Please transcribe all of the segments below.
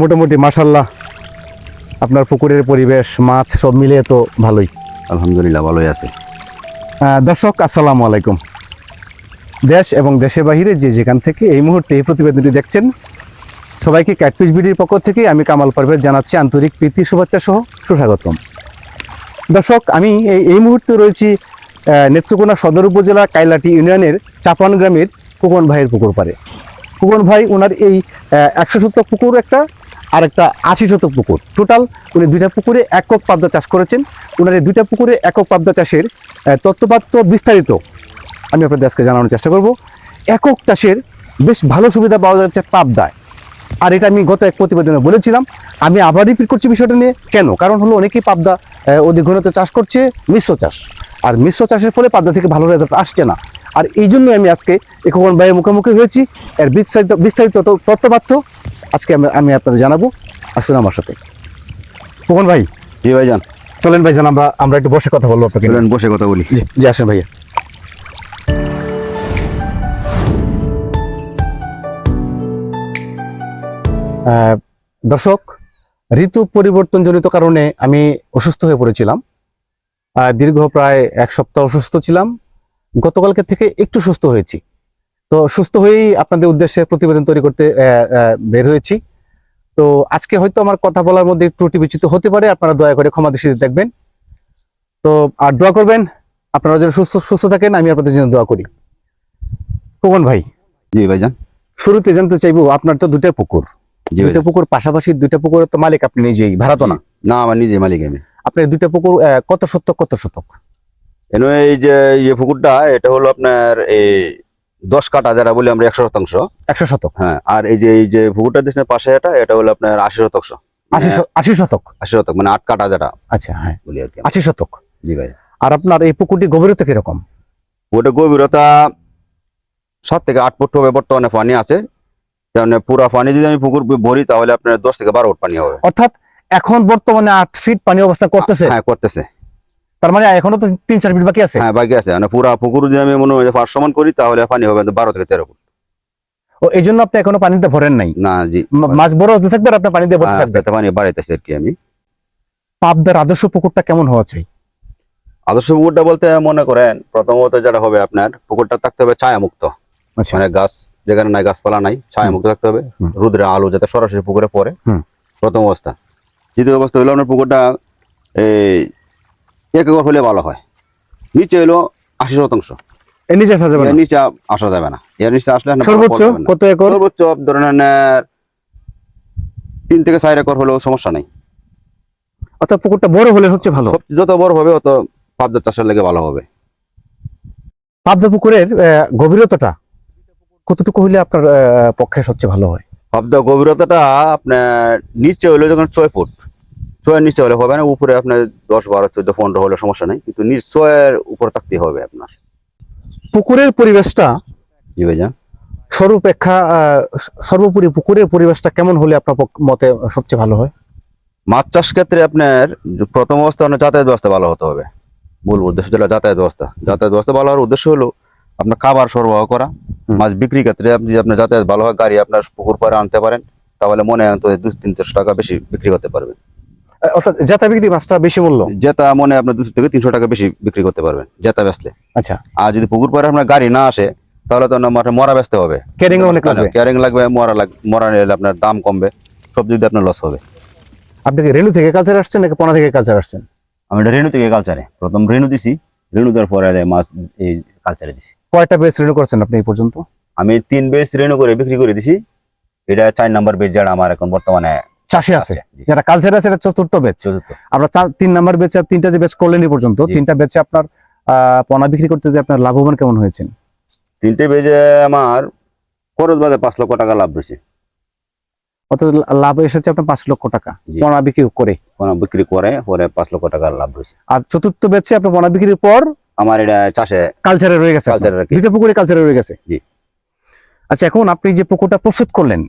মোটামুটি মার্শাল্লাহ আপনার পুকুরের পরিবেশ মাছ সব মিলিয়ে তো ভালোই। আলহামদুলিল্লাহ ভালোই আছে। দর্শক আসসালামু আলাইকুম। দেশ এবং দেশের বাহিরে যে যেখান থেকে এই মুহূর্তে এই প্রতিবেদনটি দেখছেন সবাইকে ক্যাটপিস বিডির পক্ষ থেকে আমি কামাল পারভেজ জানাচ্ছি আন্তরিক প্রীতি শুভেচ্ছা সহ সুস্বাগতম। দর্শক আমি এই এই মুহূর্তে রয়েছি নেত্রকোনা সদর উপজেলা কাইলাটি ইউনিয়নের চাপান গ্রামের কুকন ভাইয়ের পুকুর পাড়ে। কুকন ভাই ওনার এই একশো সত্তর পুকুর একটা আর একটা আশি শতক পুকুর। টোটাল উনি দুইটা পুকুরে একক পাবদা চাষ করেছেন। ওনার এই দুইটা পুকুরে একক পাবদা চাষের আহ, তত্ত্বপাত্য বিস্তারিত আমি আপনাদের আজকে জানানোর চেষ্টা করব। একক চাষের বেশ ভালো সুবিধা পাওয়া যাচ্ছে পাবদায়। আর এটা আমি গত এক প্রতিবেদনে বলেছিলাম। আমি আবার রিপিট করছি বিষয়টা নিয়ে। কেন? কারণ হলো অনেকেই পাবদা অধিক চাষ করছে মিশ্র চাষ। আর মিশ্র চাষের ফলে পাবদা থেকে ভালো রেজাল্ট আসছে না। আর এই জন্য আমি আজকে একন ভাইয়ের মুখোমুখি হয়েছি। এর বিস্তারিত বিস্তারিত তথ্যপাত্য আজকে আমি আপনাদের জানাব। আসুন আমার সাথে। খোকন ভাই জি ভাই ভাইজান চলেন ভাই জান আমরা আমরা একটু বসে কথা বলব আপনাকে চলেন বসে কথা বলি। জি আসেন ভাইয়া। দর্শক ঋতু পরিবর্তনজনিত কারণে আমি অসুস্থ হয়ে পড়েছিলাম। দীর্ঘ প্রায় এক সপ্তাহ অসুস্থ ছিলাম। গতকালকে থেকে একটু সুস্থ হয়েছি। তো সুস্থ হয়েই আপনাদের উদ্দেশ্যে প্রতিবেদন তৈরি করতে বের হয়েছি। তো আজকে হয়তো আমার কথা বলার মধ্যে ত্রুটি বিচ্যুত হতে পারে আপনারা দয়া করে ক্ষমা দৃষ্টিতে দেখবেন। তো আর দোয়া করবেন আপনারা যেন সুস্থ সুস্থ থাকেন আমি আপনাদের জন্য দোয়া করি। খোকন ভাই জি ভাইজান। শুরুতে জানতে চাইব আপনার তো দুটা পুকুর। জি দুইটা পুকুর পাশাপাশি দুইটা পুকুরের তো মালিক আপনি নিজেই ভাড়া তো না? না আমার নিজে মালিক আমি। আপনার দুইটা পুকুর কত শতক কত শতক? এই যে ইয়ে পুকুরটা এটা হলো আপনার এই দশ কাটা যারা বলি আমরা একশো শতাংশ। একশো শতক। হ্যাঁ আর এই যে এই যে পুকুরটা দিচ্ছেন পাশে এটা এটা হলো আপনার আশি শতাংশ। আশি আশি শতক। আশি শতক মানে আট কাটা যারা আচ্ছা হ্যাঁ। বলি আর কি আশি শতক। জি ভাই। আর আপনার এই পুকুরটি গভীরতা কীরকম? ওটা গভীরতা সাত থেকে আট ফুট হবে বর্তমানে পানি আছে। মানে পুরা পানি যদি আমি পুকুর ভরি তাহলে আপনার দশ থেকে বারো ফুট পানি হবে। অর্থাৎ এখন বর্তমানে আট ফিট পানি অবস্থা করতেছে? হ্যাঁ করতেছে। তার মানে এখনও তো তিন চার ফিট বাকি আছে? হ্যাঁ বাকি আছে। মানে পুরা পুকুর যদি আমি মনে হয় করি তাহলে পানি হবে বারো থেকে তেরো ফুট। ও এই জন্য আপনি এখনও পানিতে ভরেন নাই? না জি। মাছ বড় হতে থাকবে আর আপনার পানিতে ভরতে হ্যাঁ, থাকবে? পানি বাড়াইতেছে আর কি আমি। পাবদার আদর্শ পুকুরটা কেমন হওয়া চাই? আদর্শ পুকুরটা বলতে মনে করেন প্রথমত যেটা হবে আপনার পুকুরটা থাকতে হবে ছায়া মুক্ত আচ্ছা। মানে গাছ যেখানে নাই গাছপালা নাই ছায়া মুক্ত থাকতে হবে। হুম। আলো যাতে সরাসরি পুকুরে পড়ে। প্রথম অবস্থা। দ্বিতীয় অবস্থা হলো আপনার পুকুরটা এই এক একর হলে ভালো হয়। নিচে হলো আশি শতাংশ। এর নিচে আসা যাবে না? নিচে আসা যাবে না। এর নিচে আসলে সর্বোচ্চ কত একর? সর্বোচ্চ ধরেন তিন থেকে চার একর হলেও সমস্যা নেই। অর্থাৎ পুকুরটা বড় হলে হচ্ছে ভালো। যত বড় হবে অত পাবদা চাষের লেগে ভালো হবে। পাবদা পুকুরের গভীরতাটা কতটুকু হলে আপনার পক্ষে সবচেয়ে ভালো হয়? পাবদা গভীরতাটা আপনার নিচে হলে যখন ছয় ফুট ছয়ের নিচে হলে হবে না উপরে আপনার দশ বারো চোদ্দ পনেরো হলে সমস্যা নেই কিন্তু নিচ ছয়ের উপরে থাকতে হবে আপনার। পুকুরের পরিবেশটা জি ভাইজান। সর্বাপেক্ষা সর্বোপরি পুকুরের পরিবেশটা কেমন হলে আপনার মতে সবচেয়ে ভালো হয়? মাছ চাষ ক্ষেত্রে আপনার প্রথম অবস্থা আপনার যাতায়াত ব্যবস্থা ভালো হতে হবে। মূল উদ্দেশ্য ছিল যাতায়াত ব্যবস্থা। যাতায়াত ব্যবস্থা ভালো হওয়ার উদ্দেশ্য হলো আপনার খাবার সরবরাহ করা। মাছ বিক্রি ক্ষেত্রে আপনি আপনার যাতায়াত ভালো হয় গাড়ি আপনার পুকুর পাড়ে আনতে পারেন তাহলে মনে হয় অন্তত দুশো তিনশো টাকা বেশি বিক্রি করতে পারবেন। অর্থাৎ জেতা বিক্রি মাছটা বেশি মূল্য? যেটা মনে আপনার দুশো থেকে তিনশো টাকা বেশি বিক্রি করতে পারবেন বেচলে। আচ্ছা। আর যদি পুকুর পাড়ে আপনার গাড়ি না আসে তাহলে তো মরা বেচতে হবে। ক্যারিং অনেক লাগবে। ক্যারিং লাগবে মরা লাগ মরা নিলে আপনার দাম কমবে সব যদি আপনার লস হবে। আপনি কি রেলু থেকে কালচার আসছেন নাকি পোনা থেকে কালচার আসছেন? আমি রেণু থেকে কালচারে প্রথম রেণু দিছি রেণু দেওয়ার পরে মাছ এই কালচারে দিছি। কয়টা বেস রেনু করছেন আপনি এই পর্যন্ত? আমি তিন বেস রেণু করে বিক্রি করে দিছি। এটা চার নাম্বার বেচ যারা আমার এখন বর্তমানে চাষি আছে যারা কালচার আছে এটা চতুর্থ বেচ আমরা তিন নাম্বার বেচে তিনটা যে বেচ করলেন পর্যন্ত। তিনটা বেচে আপনার পোনা বিক্রি করতে যে আপনার লাভবান কেমন হয়েছেন? তিনটে বেজে আমার খরচ বাদে পাঁচ লক্ষ টাকা লাভ রয়েছে। অর্থাৎ লাভ এসেছে আপনার পাঁচ লক্ষ টাকা। পোনা বিক্রি করে। কোনো বিক্রি করে পরে পাঁচ লক্ষ টাকা লাভ রয়েছে। আর চতুর্থ বেচে আপনার পোনা বিক্রির পর আমার এটা চাষে কালচারে রয়ে গেছে। কালচারে দুইটা পুকুরে কালচারে রয়ে গেছে। জি। আচ্ছা এখন আপনি যে পুকুরটা প্রস্তুত করলেন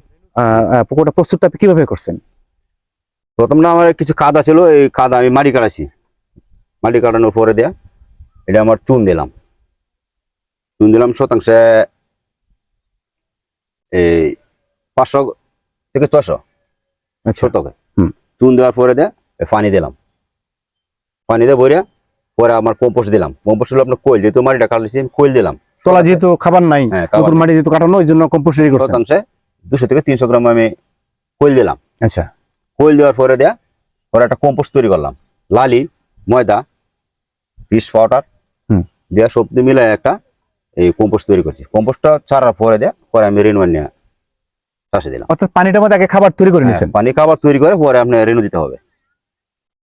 পুকুরটা প্রস্তুতটা আপনি কীভাবে করছেন? প্রথম না আমার কিছু কাদা ছিল এই কাদা আমি মাটি কাটাছি মাটি কাটানোর পরে দেয়া এটা আমার চুন দিলাম। চুন দিলাম শতাংশে এই পাঁচশো থেকে ছশো আচ্ছা। শতকে চুন দেওয়ার পরে দেয়া পানি দিলাম। পানি দিয়ে ভরে পরে আমার কম্পোস্ট দিলাম। কম্পোস্ট হলো আপনার কোয়েল যেহেতু মাটিটা কাটলেছি আমি কোয়েল দিলাম। তলা যেহেতু খাবার নাই হ্যাঁ, নতুন মাটি যেহেতু কাটানো ওই জন্য কম্পোস্ট রেডি করছেন। শতাংশে দুশো থেকে তিনশো গ্রাম আমি কোয়েল দিলাম। আচ্ছা। কোয়েল দেওয়ার পরে দেয়া পরে একটা কম্পোস্ট তৈরি করলাম। লালি ময়দা ফিশ পাউডার হুম। দেওয়া সবজি মিলে একটা এই কম্পোস্ট তৈরি করছি। কম্পোস্টটা ছাড়ার পরে দেয়া পরে আমি রেনুয়ার নিয়ে চাষে দিলাম। অর্থাৎ পানিটার মধ্যে আগে খাবার তৈরি করে নিয়েছেন? হ্যাঁ, পানি খাবার তৈরি করে পরে আপনি রেনু দিতে হবে।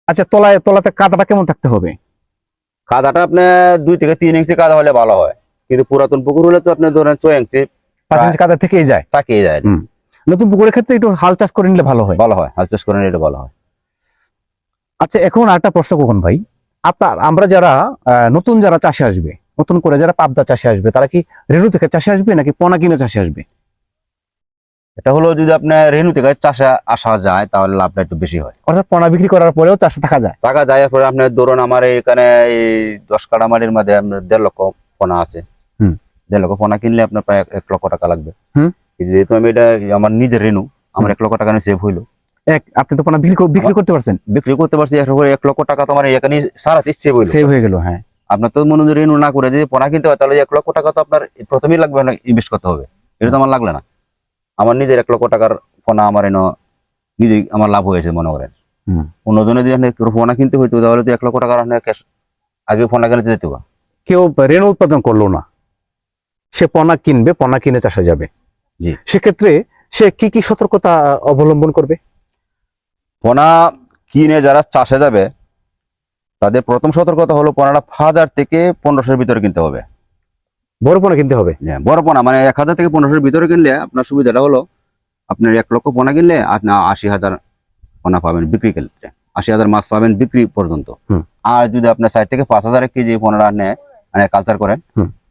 আচ্ছা তলায় তলাতে কাদাটা কেমন থাকতে হবে? কাদাটা আপনার দুই থেকে তিন ইঞ্চি কাদা হলে ভালো হয়। কিন্তু পুরাতন পুকুর হলে তো আপনি ধরেন ছয় ইঞ্চি পাঁচ। ইঞ্চি কাদা থেকেই যায়। তাকিয়ে যায় নতুন পুকুরের ক্ষেত্রে একটু হাল চাষ করে নিলে ভালো হয়। ভালো হয় হাল চাষ করে এটা ভালো হয়। আচ্ছা এখন আরেকটা প্রশ্ন কখন ভাই? আপনার আমরা যারা নতুন যারা চাষে আসবে নতুন করে যারা পাবদা চাষে আসবে তারা কি রেণু থেকে চাষে আসবে নাকি পোনা কিনে চাষে আসবে? এটা হলো যদি আপনি রেনু থেকে চাষে আসা যায় তাহলে লাভটা একটু বেশি হয়। অর্থাৎ পোনা বিক্রি করার পরেও চাষে থাকা যায়। টাকা যায় পরে আপনার ধরুন আমার এখানে এই দশ কাটা মাটির মধ্যে আপনার দেড় লক্ষ পোনা আছে। দেড় লক্ষ পোনা কিনলে আপনার প্রায় এক লক্ষ টাকা লাগবে। হুম। যেহেতু আমি এটা আমার নিজের রেনু আমার এক লক্ষ টাকা সেভ হইল। এক আপনি তো পোনা বিক্রি করতে পারছেন? বিক্রি করতে পারছি এক লক্ষ- টাকা তো আমার এখানে সারা সেভ হইল। সেভ হয়ে গেল হ্যাঁ। আপনার তো মনে হয় রেনু না করে যদি পোনা কিনতে হয় তাহলে এক লক্ষ টাকা তো আপনার প্রথমেই লাগবে না ইনভেস্ট করতে হবে। এটা তো আমার লাগলে না। আমার নিজের এক লক্ষ টাকার পোনা আমার এনে নিজে আমার লাভ হয়েছে মনে করেন। হুম। অন্যজনে যদি ফোনা কিনতে হইতো তাহলে তো এক লক্ষ টাকার আগে ফোনা কিনতে যেত কেউ রেণু উৎপাদন করল না। সে পোনা কিনবে পোনা কিনে চাষে যাবে। সেক্ষেত্রে সে কি কি সতর্কতা অবলম্বন করবে? পোনা কিনে যারা চাষে যাবে তাদের প্রথম সতর্কতা হলো পোনাটা হাজার থেকে পনেরোশোর ভিতরে কিনতে হবে। বড় পোনা কিনতে হবে? হ্যাঁ, বড় পোনা মানে এক হাজার থেকে পনেরোশোর ভিতরে কিনলে আপনার সুবিধাটা হলো আপনার এক লক্ষ পোনা কিনলে আপনার আশি হাজার পোনা পাবেন বিক্রি ক্ষেত্রে। আশি হাজার মাছ পাবেন বিক্রি পর্যন্ত। আর যদি আপনার ষাট থেকে পাঁচ হাজার কেজি পোনাটা নেয় মানে কালচার করেন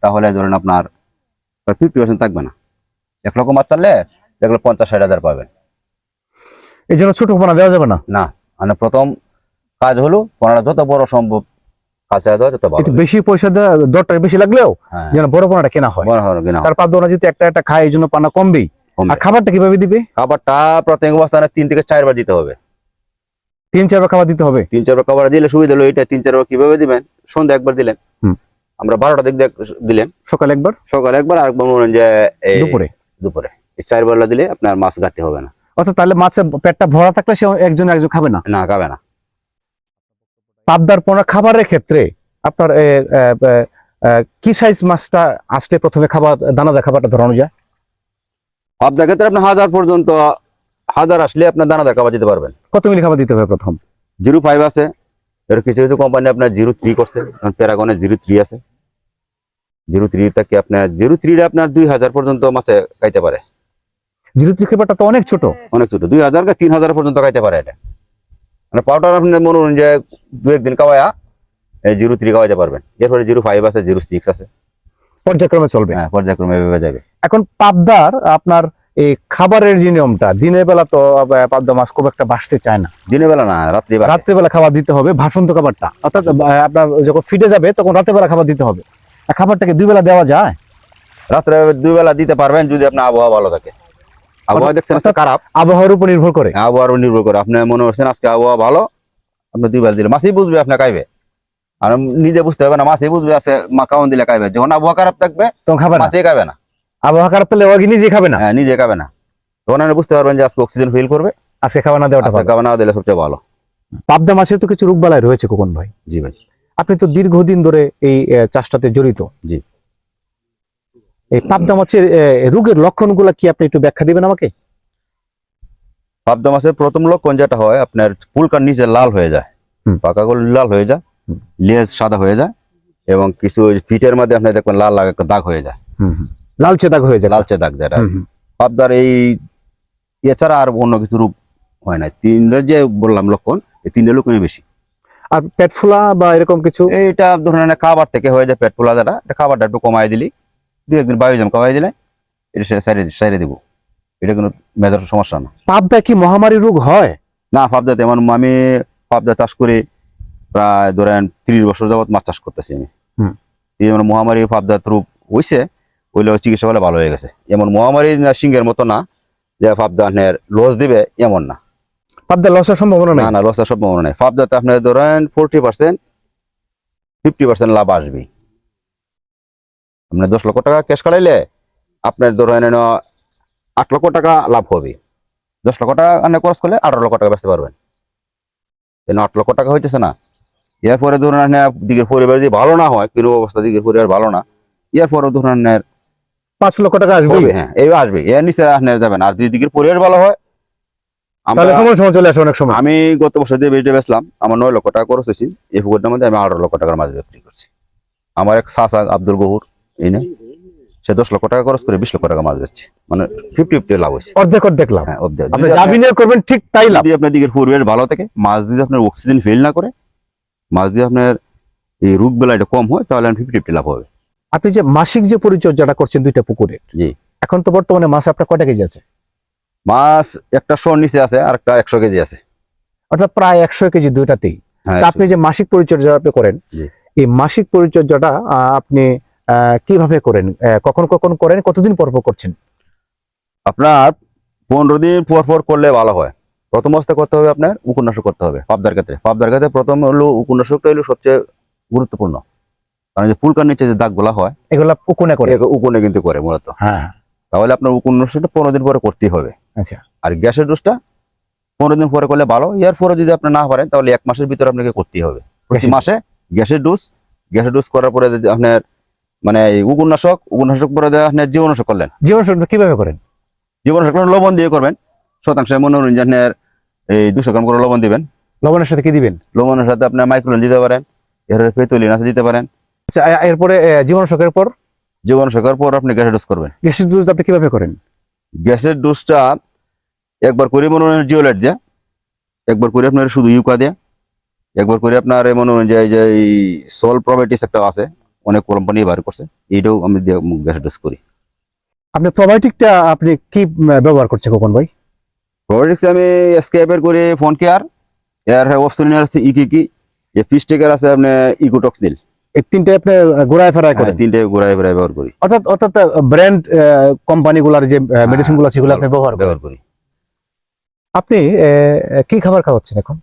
তাহলে ধরেন আপনার ফিফটি পার্সেন্ট থাকবে না। এক লক্ষ মাছ চাললে দেখলে পঞ্চাশ ষাট হাজার পাবেন। এই জন্য ছোট পোনা দেওয়া যাবে না? না মানে প্রথম কাজ হলো পোনাটা যত বড় সম্ভব কালচার দেওয়া যত ভালো বেশি পয়সা দেওয়া দরটা বেশি লাগলেও হ্যাঁ। যেন বড় পোনাটা কেনা হয়। বড় হবে কিনা তার পাঁচ দোনা যদি একটা একটা খায় এই জন্য পানা কমবেই। কমবে। আর খাবারটা কীভাবে দিবে? খাবারটা প্রত্যেক অবস্থানে তিন থেকে চারবার দিতে হবে। তিন চারবার খাবার দিতে হবে? তিন চারবার খাবার দিলে সুবিধা হলো এটা তিন চারবার কীভাবে দিবেন? সন্ধ্যা একবার দিলেন। হুম। আমরা বারোটা দিক দিলেন। সকালে একবার? সকালে একবার আর একবার মনে যে দুপুরে? দুপুরে। চার বেলা দিলে আপনার মাছ ঘাটতে হবে না। অর্থাৎ তাহলে মাছের পেটটা ভরা থাকলে সে একজন একজন খাবে না? না খাবে না। পাবদার পোনা খাবারের ক্ষেত্রে আপনার কি সাইজ মাছটা আসলে প্রথমে খাবার দানা দানাদার খাবারটা ধরানো যায়? আপনার ক্ষেত্রে আপনি হাজার পর্যন্ত হাজার আসলে আপনার দানা দানাদার খাবার দিতে পারবেন। কত মিলি খাবার দিতে হবে প্রথম? জিরো ফাইভ আছে। এর কিছু কিছু কোম্পানি আপনার জিরো থ্রি করছে। প্যারাগনের জিরো থ্রি আছে। জিরো থ্রি থেকে আপনার জিরো থ্রিটা আপনার দুই হাজার পর্যন্ত মাছে খাইতে পারে। জিরো থ্রি খাবারটা তো অনেক ছোট। অনেক ছোট দুই হাজার তিন হাজার পর্যন্ত খাইতে পারে এটা। মানে পাউডার আপনি মনে করুন যে দু একদিন খাওয়ায়া জিরো থ্রি খাওয়াইতে পারবেন। এরপরে জিরো ফাইভ আছে জিরো সিক্স আছে। পর্যায়ক্রমে চলবে। হ্যাঁ পর্যায়ক্রমে এভাবে যাবে। এখন পাবদার আপনার এই খাবারের যে নিয়মটা দিনের বেলা তো পাবদা মাছ খুব একটা বাসতে চায় না। দিনের বেলা না রাত্রি বেলা রাত্রেবেলা খাবার দিতে হবে ভাসন্ত খাবারটা। অর্থাৎ আপনার যখন ফিটে যাবে তখন রাতের বেলা খাবার দিতে হবে। আর খাবারটাকে দুই বেলা দেওয়া যায়? রাত্রে দুই বেলা দিতে পারবেন যদি আপনার আবহাওয়া ভালো থাকে। আবহাওয়া দেখছেন খারাপ। আবহাওয়ার উপর নির্ভর করে। আবহাওয়ার উপর নির্ভর করে। আপনি মনে করছেন আজকে আবহাওয়া ভালো আপনি দুই বেলা দিলে মাছই বুঝবে আপনি খাইবে। আর নিজে বুঝতে হবে না মাছই বুঝবে আছে মা খাওয়ান দিলে খাইবে। যখন আবহাওয়া খারাপ থাকবে তখন খাবে না। মাছই খাবে না। আবহাওয়া খারাপ তাহলে ওকে নিজে খাবে না? হ্যাঁ নিজে খাবে না। তখন আপনি বুঝতে পারবেন যে আজকে অক্সিজেন ফিল করবে। আজকে খাবার না দেওয়াটা আজকে ভালো। খাবে না দিলে সবচেয়ে ভালো। পাবদা মাছের তো কিছু রোগ রোগবালাই রয়েছে কোকন ভাই। জি ভাই। আপনি তো দীর্ঘদিন ধরে এই চাষটাতে জড়িত। জি। এই পাবদা মাছের রোগের লক্ষণগুলো কি আপনি একটু ব্যাখ্যা দিবেন আমাকে? পাবদা মাছের প্রথম লক্ষণ যেটা হয় আপনার পুলকার নিচে লাল হয়ে যায়। হুম। পাকাগুলো লাল হয়ে যায় লেজ সাদা হয়ে যায় এবং কিছু ফিটের মধ্যে আপনি দেখবেন লাল একটা দাগ হয়ে যায়। লালচে দাগ হয়ে যায়। লালচে দাগ যেটা। পাবদার এই এছাড়া আর অন্য কিছু রূপ হয় না তিনটার যে বললাম লক্ষণ এই তিনটে লক্ষণই বেশি। আর পেট ফোলা বা এরকম কিছু? এইটা ধরুন খাবার থেকে হয়ে যায় পেট ফুলা এটা খাবারটা একটু কমাই দিলি। দু একদিন বায়োজাম কমাই দিলে এটা সাইডে সাইডে দিব। এটা কোনো মেজর সমস্যা না। পাবদা কি মহামারী রোগ হয়? না পাবদা তেমন আমি পাবদা চাষ করে প্রায় ধরেন ত্রিশ বছর যাবত মাছ চাষ করতেছি আমি। হুম। এই যেমন মহামারী পাবদা রূপ হয়েছে ওইলে চিকিৎসা বলে ভালো হয়ে গেছে। এমন মহামারী না সিংহের মতো না যে পাবদা লস দিবে এমন না। পাবদা লসের সম্ভাবনা না নেই না লসের সম্ভাবনা নেই। পাবদাতে আপনি ধরেন ফোরটি পার্সেন্ট ফিফটি পার্সেন্ট লাভ আসবে। আপনি দশ লক্ষ টাকা ক্যাশ কাটাইলে আপনার ধরেন আট লক্ষ টাকা লাভ হবে। দশ লক্ষ টাকা আপনি খরচ করলে আঠারো লক্ষ টাকা বেচতে পারবেন। কেন আট লক্ষ টাকা হইতেছে না। এরপরে ধরুন আপনি দিকের পরিবার যদি ভালো না হয় কোনো অবস্থা দিকের পরিবার ভালো না এরপরে ধরুন আপনার পাঁচ লক্ষ টাকা আসবে। হ্যাঁ এই আসবে। এর নিচে আপনার যাবেন। আর যদি দিকের পরিবার ভালো হয় তাহলে সময় সময় চলে আসে অনেক সময়। আমি গত বছর যে বেজে বেচলাম আমার নয় লক্ষ টাকা খরচ হয়েছি। এই পুকুরটার মধ্যে আমি আঠারো লক্ষ টাকার মাছ বিক্রি করছি। আমার এক সাসা আব্দুল গহুর এই নে? সে দশ লক্ষ টাকা খরচ করে বিশ লক্ষ টাকা মাছ বেচছে। মানে ফিফটি ফিফটি লাভ হয়েছে। অর্ধেক অর্ধেক লাভ। হ্যাঁ অব্দি আপনি যা বিনিয়োগ করবেন ঠিক তাই লাভ। যদি আপনার দিকের পরিবেশ ভালো থাকে মাছ যদি আপনার অক্সিজেন ফেল না করে মাছ যদি আপনার এই রোগ বেলাটা কম হয় তাহলে ফিফটি ফিফটি লাভ হবে। আপনি যে মাসিক যে পরিচর্যাটা করছেন দুইটা পুকুরে জি। এখন তো বর্তমানে মাছ আপনার কয়টা কেজি আছে? মাছ একটা শোর নিচে আছে আর একটা একশো কেজি আছে। অর্থাৎ প্রায় একশো কেজি দুইটাতেই। হ্যাঁ আপনি যে মাসিক পরিচর্যা আপনি করেন এই মাসিক পরিচর্যাটা আপনি কীভাবে করেন? কখন কখন করেন? কতদিন পর পর করছেন? আপনার পনেরো দিন পর পর করলে ভালো হয়। প্রথম অবস্থা করতে হবে আপনার উপন্যাসক করতে হবে পাবদার ক্ষেত্রে। পাবদার ক্ষেত্রে প্রথম হলো উপন্যাসকটা হলো সবচেয়ে গুরুত্বপূর্ণ। কারণ যে ফুলকার নিচে যে দাগ দাগগুলা হয় এগুলা উকুনে করে। উকুনে কিন্তু করে মূলত। হ্যাঁ। তাহলে আপনার উপন্যাসকটা পনেরো দিন পরে করতেই হবে। আচ্ছা। আর গ্যাসের ডোজটা পনেরো দিন পরে করলে ভালো। এর পরে যদি আপনি না পারেন তাহলে এক মাসের ভিতরে আপনাকে করতেই হবে। প্রতি মাসে গ্যাসের ডোজ গ্যাসের ডোজ করার পরে যদি আপনার মানে উপন্যাসক উপন্যাসক পরে আপনার জীবনাশক করলেন। জীবন শক্তি কীভাবে করেন? জীবনাশক লবণ দিয়ে করবেন। শতাংশে মনোরঞ্জনের এই দুশো গ্রাম করে লবণ দিবেন। লবণের সাথে কি দিবেন? লবণের সাথে আপনার মাইক্রোলন দিতে পারেন। এর পেতলিন আছে দিতে পারেন। আচ্ছা এরপরে জীবন শকের পর? জীবনাশকের পর আপনি গ্যাসের ডোজ করবেন। গ্যাসের দুধ আপনি কীভাবে করেন? গ্যাসের ডোজটা একবার করে মনোরঞ্জন জিওলাইট দিয়ে। একবার করে আপনার শুধু ইউকা দিয়ে। একবার করে আপনার মনে এই যে এই সোল প্রবাইটিস একটা আছে অনেক কোম্পানি বার করছে। এইটাও আমি দিয়ে গ্যাসের ডোজ করি। আপনি প্রোবায়োটিকটা আপনি কি ব্যবহার করছেন কখন ভাই? প্রবাইটিক্স আমি স্কেপের করে ফোন কেয়ার এর অপশনের আছে ইকি কি যে পিস্টেকের আছে আপনি ইকোটক্স দিল। এই তিনটে আপনি ঘোরায় ফেরায় করেন? তিনটে ঘোরায় ঘোরায় ব্যবহার করি। অর্থাৎ অর্থাৎ ব্র্যান্ড কোম্পানি গুলার যে মেডিসিনগুলো সেগুলো আপনি ব্যবহার ব্যবহার করি। আপনি কি খাবার খাওয়াচ্ছেন এখন?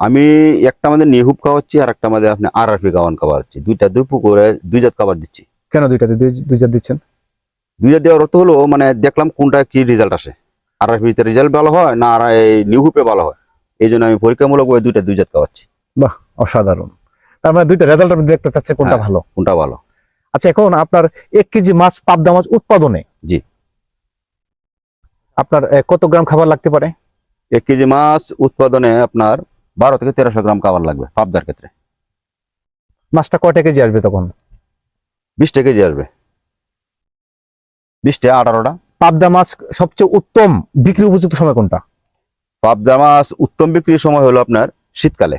আমি একটা আমাদের নিহুপ খাওয়াচ্ছি আর একটা আমাদের আপনি আর আর পি খাওয়ান খাবার হচ্ছে দুইটা দুই পুকুরে দুই জাত খাবার দিচ্ছি। কেন দুইটাতে দুই দুই জাত দিচ্ছেন? দুই জাত দেওয়ার অর্থ হলো মানে দেখলাম কোনটা কি রেজাল্ট আসে। আর আর পিতে রেজাল্ট ভালো হয় না আর এই নিহুপে ভালো হয়? এই জন্য আমি পরীক্ষামূলক ওই দুইটা দুই জাত খাওয়াচ্ছি। বাহ অসাধারণ। তার মানে দুইটা রেজাল্ট আপনি দেখতে চাচ্ছেন কোনটা হ্যাঁ। ভালো? কোনটা ভালো। আচ্ছা এখন আপনার এক কেজি মাছ পাবদা মাছ উৎপাদনে জি। আপনার কত গ্রাম খাবার লাগতে পারে? এক কেজি মাছ উৎপাদনে আপনার বারো থেকে তেরোশো গ্রাম খাবার লাগবে পাবদার ক্ষেত্রে। মাছটা কয়টা কেজি আসবে তখন? বিশটা কেজি আসবে। বিশটা আঠারোটা। পাবদা মাছ সবচেয়ে উত্তম বিক্রি উপযুক্ত সময় কোনটা? পাবদা মাছ উত্তম বিক্রির সময় হলো আপনার শীতকালে।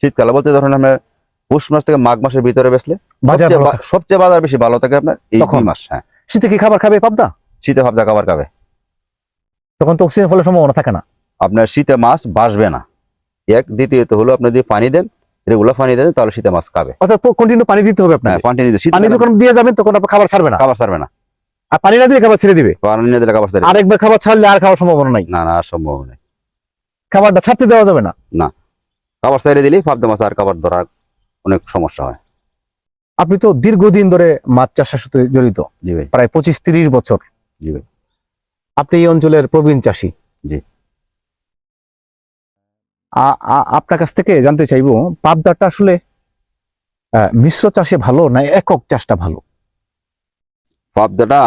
শীতকালে বলতে ধরুন আপনার পৌষ মাস থেকে মাঘ মাসের ভিতরে বাজার সবচেয়ে বাজার বেশি ভালো থাকে আপনার এই? মাস হ্যাঁ। শীতে কি খাবার খাবে পাবদা? শীতে পাবদা খাবার খাবে। তখন তো অক্সিজেন ফলের সম্ভাবনা থাকে না। আপনার শীতে মাছ বাসবে না। এক দ্বিতীয়ত হলো আপনি যদি পানি দেন রেগুলার পানি দেন তাহলে শীতে মাছ খাবে। অর্থাৎ কন্টিনিউ পানি দিতে হবে আপনার হ্যাঁ পানি যখন দিয়ে যাবেন তখন আপনার খাবার ছাড়বে না। খাবার ছাড়বে না। আর পানি না দিলে খাবার ছেড়ে দিবে। পানি না দিলে খাবার ছাড়বে আরেকবার খাবার ছাড়লে আর খাওয়ার সম্ভাবনা নাই। না না আর সম্ভব নেই। খাবারটা ছাড়তে দেওয়া যাবে না। না। খাবার ছেড়ে দিলেই পাবদা মাছ আর খাবার ধরার অনেক সমস্যা হয়। আপনি তো দীর্ঘদিন ধরে মাছ চাষের সাথে জড়িত। প্রায় পঁচিশ তিরিশ বছর। জি ভাই। আপনি এই অঞ্চলের প্রবীণ চাষী। জি। আপনার কাছ থেকে জানতে চাইব পাবদাটা আসলে মিশ্র চাষে ভালো না একক চাষটা ভালো? পাবদাটা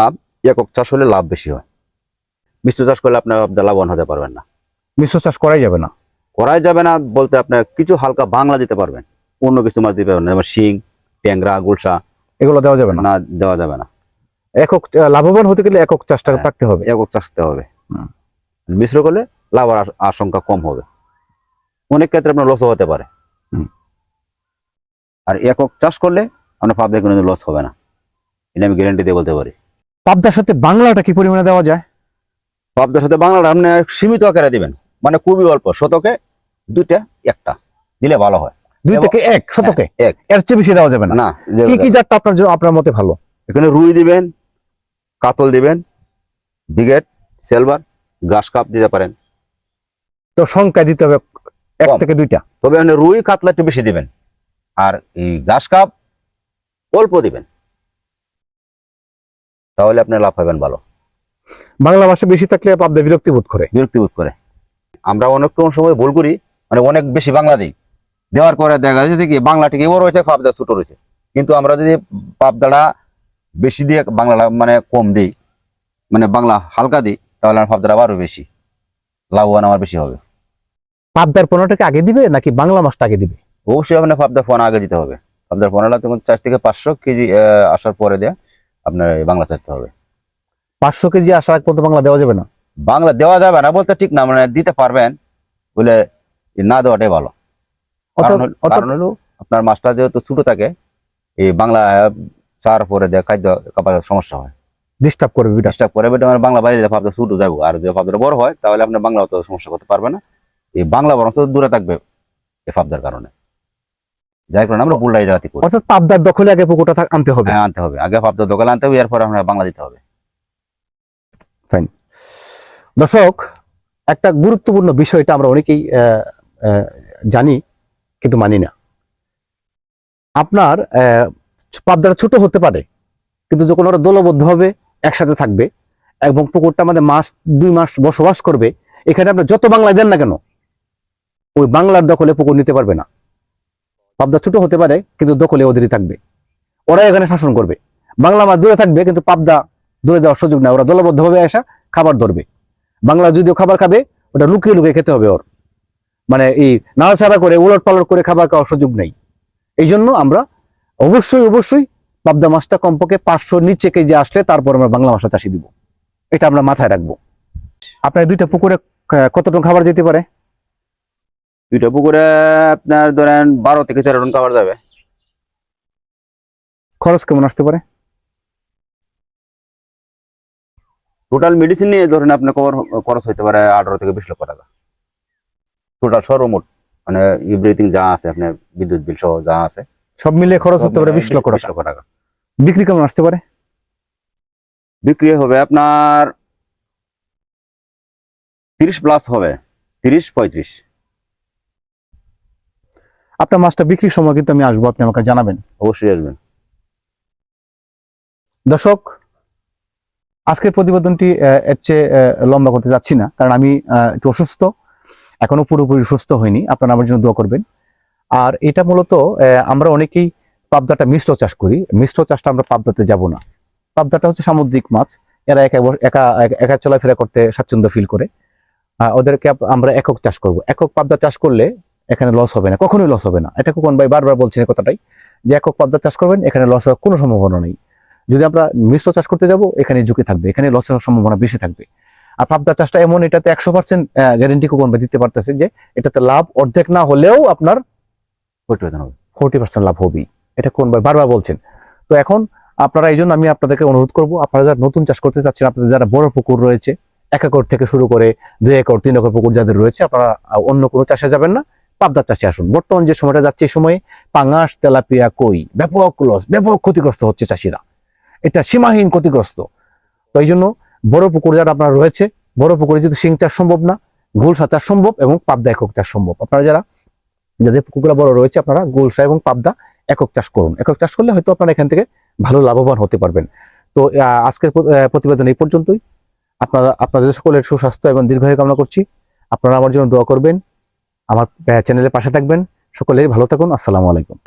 একক চাষ হলে লাভ বেশি হয়। মিশ্র চাষ করলে আপনার পাবদা লাভবান হতে পারবেন না। মিশ্র চাষ করাই যাবে না? করাই যাবে না বলতে আপনার কিছু হালকা বাংলা দিতে পারবেন। অন্য কিছু মাছ দিতে পারবেন না যেমন শিং ট্যাংরা গুলশা। এগুলো দেওয়া যাবে না দেওয়া যাবে না। একক লাভবান হতে গেলে একক চাষটা হ্যাঁ। থাকতে হবে। একক চাষ দিতে হবে মিশ্র করলে লাভ আশঙ্কা কম হবে। অনেক ক্ষেত্রে আপনার লসও হতে পারে। আর একক চাষ করলে আপনার পাবদা কোনো লস হবে না। এটা আমি গ্যারান্টি দিয়ে বলতে পারি। পাবদার সাথে বাংলাটা কি পরিমাণে দেওয়া যায়? পাবদার সাথে বাংলাটা আপনি সীমিত আকারে দিবেন। মানে খুবই অল্প শতকে দুইটা একটা। দিলে ভালো হয়। দুই থেকে এক শতকে? হ্যাঁ, এক। এর চেয়ে বেশি দেওয়া যাবে না। না কি কি জাতটা আপনার জন্য আপনার মতে ভালো? এখানে রুই দিবেন কাতল দিবেন বিগেট সিলভার গ্রাস কাপ দিতে পারেন। তো সংখ্যায় দিতে হবে এক থেকে দুইটা। তবে আপনি রুই কাতলা একটু বেশি দিবেন আর এই ঘাস কাপ অল্প দিবেন। তাহলে আপনি লাভ পাবেন ভালো। বাংলা ভাষা বেশি থাকলে পাবদা বিরক্তি বোধ করে। বিরক্তি বোধ করে। আমরা অনেক সময় ভুল করি মানে অনেক বেশি বাংলা দিই। দেওয়ার পরে দেখা যাচ্ছে কি বাংলা ঠিক বড় হয়েছে পাবদা ছোট রয়েছে। কিন্তু আমরা যদি পাবদাটা বেশি দিয়ে বাংলা মানে কম দিই। মানে বাংলা হালকা দিই তাহলে আমার পাবদাটা আরও বেশি। লাভবান আমার বেশি হবে। পাবদার পনেরোটাকে আগে দিবে নাকি বাংলা মাছটা আগে দিবে? অবশ্যই আপনার পাবদা ফোন আগে দিতে হবে। পাবদার ফোনটা তখন চার থেকে পাঁচশো কেজি আসার পরে দিয়ে আপনার বাংলা চাইতে হবে। পাঁচশো কেজি আসার আগ পর্যন্ত বাংলা দেওয়া যাবে না? বাংলা দেওয়া যাবে না বলতে ঠিক না মানে দিতে পারবেন বলে না দেওয়াটাই ভালো। কারণ হলো আপনার মাছটা যেহেতু ছোট থাকে এই বাংলা চার পরে দেয় খাদ্য সমস্যা হয়। ডিস্টার্ব করবে চেষ্টা করে বেটা আমার বাংলা বাইরে ভাবতে ছোট যাব আর যদি ভাবতে বড় হয় তাহলে আপনার বাংলা অত সমস্যা করতে পারবে না। এই বাংলা দূরে থাকবে এই ভাবদার কারণে। যাই কারণে আমরা বুলটাই জাতি করি। অর্থাৎ পাবদার দখলে আগে পুকুরটা আনতে হবে। হ্যাঁ আনতে হবে। আগে আনতে হবে এরপর আমরা বাংলা দিতে হবে। দর্শক একটা গুরুত্বপূর্ণ বিষয়টা আমরা অনেকেই জানি কিন্তু মানি না। আপনার পাবদাটা ছোট হতে পারে, কিন্তু যখন ওরা দলবদ্ধ হবে, একসাথে থাকবে, এবং পুকুরটা আমাদের মাস, দুই মাস বসবাস করবে, এখানে আপনি যত বাংলায় দেন না কেন, ওই বাংলার দখলে পুকুর নিতে পারবে না। পাবদা ছোট হতে পারে, কিন্তু দখলে ওদেরই থাকবে। ওরা এখানে শাসন করবে। বাংলা মাছ দূরে থাকবে, কিন্তু পাবদা দূরে যাওয়ার সুযোগ নেই। ওরা দলবদ্ধভাবে আসা খাবার ধরবে। বাংলা যদিও খাবার খাবে, ওটা লুকিয়ে লুকিয়ে খেতে হবে ওর। মানে এই নাড়াচাড়া করে উলট পালট করে খাবার খাওয়ার সুযোগ নেই। এই জন্য আমরা অবশ্যই অবশ্যই। পাবদা মাছটা কমপক্ষে পাঁচশো নিচে কেজি আসলে তারপর আমরা বাংলা মাছটা চাষি দিব। এটা আমরা মাথায় রাখব। আপনার দুইটা পুকুরে আহ, কতটুকু খাবার দিতে পারে? দুইটা পুকুরে আপনার ধরেন বারো থেকে তেরো টন খাবার যাবে। খরচ কেমন আসতে পারে? টোটাল মেডিসিন নিয়ে ধরেন আপনার কর- খরচ হইতে পারে আঠারো থেকে বিশ লক্ষ টাকা। টোটাল সর্বমোট মানে এভরিথিং যা আছে আপনার বিদ্যুৎ বিল সহ যা আছে। সব মিলিয়ে খরচ হতে পারে বিশ লক্ষ টাকা। বিক্রি কেমন আসতে পারে? বিক্রি হবে আপনার তিরিশ প্লাস হবে তিরিশ পঁয়ত্রিশ। আপনার মাছটা বিক্রির সময় কিন্তু আমি আসব আপনি আমাকে জানাবেন। অবশ্যই আসবেন। দর্শক আজকের প্রতিবেদনটি এর চেয়ে লম্বা করতে যাচ্ছি না কারণ আমি একটু অসুস্থ এখনও পুরোপুরি সুস্থ হয়নি আপনারা আমার জন্য দোয়া করবেন। আর এটা মূলত আমরা অনেকেই পাবদাটা মিশ্র চাষ করি। মিশ্র চাষটা আমরা পাবদাতে যাব না। পাবদাটা হচ্ছে সামুদ্রিক মাছ। এরা একা একা, একা- চলাফেরা করতে স্বাচ্ছন্দ্য ফিল করে। ওদেরকে আমরা একক চাষ করব। একক পাবদা চাষ করলে এখানে লস হবে না। কখনোই লস হবে না। এটা কোন ভাই বারবার বলছেন কথাটাই, যে একক পাবদা চাষ করবেন, এখানে লস হওয়ার কোনো সম্ভাবনা নেই। যদি আমরা মিশ্র চাষ করতে যাব, এখানে ঝুঁকি থাকবে। এখানে লস হওয়ার সম্ভাবনা বেশি থাকবে। আর পাবদা চাষটা এমন, এটাতে একশো পার্সেন্ট গ্যারেন্টি কোন দিতে পারতেছে যে, এটাতে লাভ অর্ধেক না হলেও আপনার ফোরটি পার্সেন্ট লাভ হবেই। এটা কোন বারবার বলছেন। তো এখন আপনারা এই জন্য আমি আপনাদেরকে অনুরোধ করব, আপনারা যারা নতুন চাষ করতে চাচ্ছেন, আপনাদের যারা বড় পুকুর রয়েছে, এক একর থেকে শুরু করে দুই একর, তিন একর পুকুর যাদের রয়েছে, আপনারা অন্য কোনো চাষে যাবেন না, পাবদা চাষে আসুন। বর্তমান যে সময়টা যাচ্ছে, এই সময়ে পাঙাশ, তেলাপিয়া, কই, ব্যাপক লস, ব্যাপক ক্ষতিগ্রস্ত হচ্ছে চাষিরা। এটা সীমাহীন ক্ষতিগ্রস্ত। তো এই জন্য বড় পুকুর যারা আপনার রয়েছে, বড় পুকুরে যেহেতু শিং চাষ সম্ভব না গোলসা চাষ সম্ভব এবং পাবদা একক চাষ সম্ভব। আপনারা যারা যাদের পুকুরগুলো বড় রয়েছে, আপনারা গোলসা এবং পাবদা একক চাষ করুন। একক চাষ করলে হয়তো আপনারা এখান থেকে ভালো লাভবান হতে পারবেন। তো আজকের প্রতিবেদন এই পর্যন্তই। আপনারা, আপনাদের সকলের সুস্বাস্থ্য এবং দীর্ঘায়ু কামনা করছি। আপনারা আমার জন্য দোয়া করবেন। আমার চ্যানেলের পাশে থাকবেন। সকলেই ভালো থাকুন। আসসালামু আলাইকুম।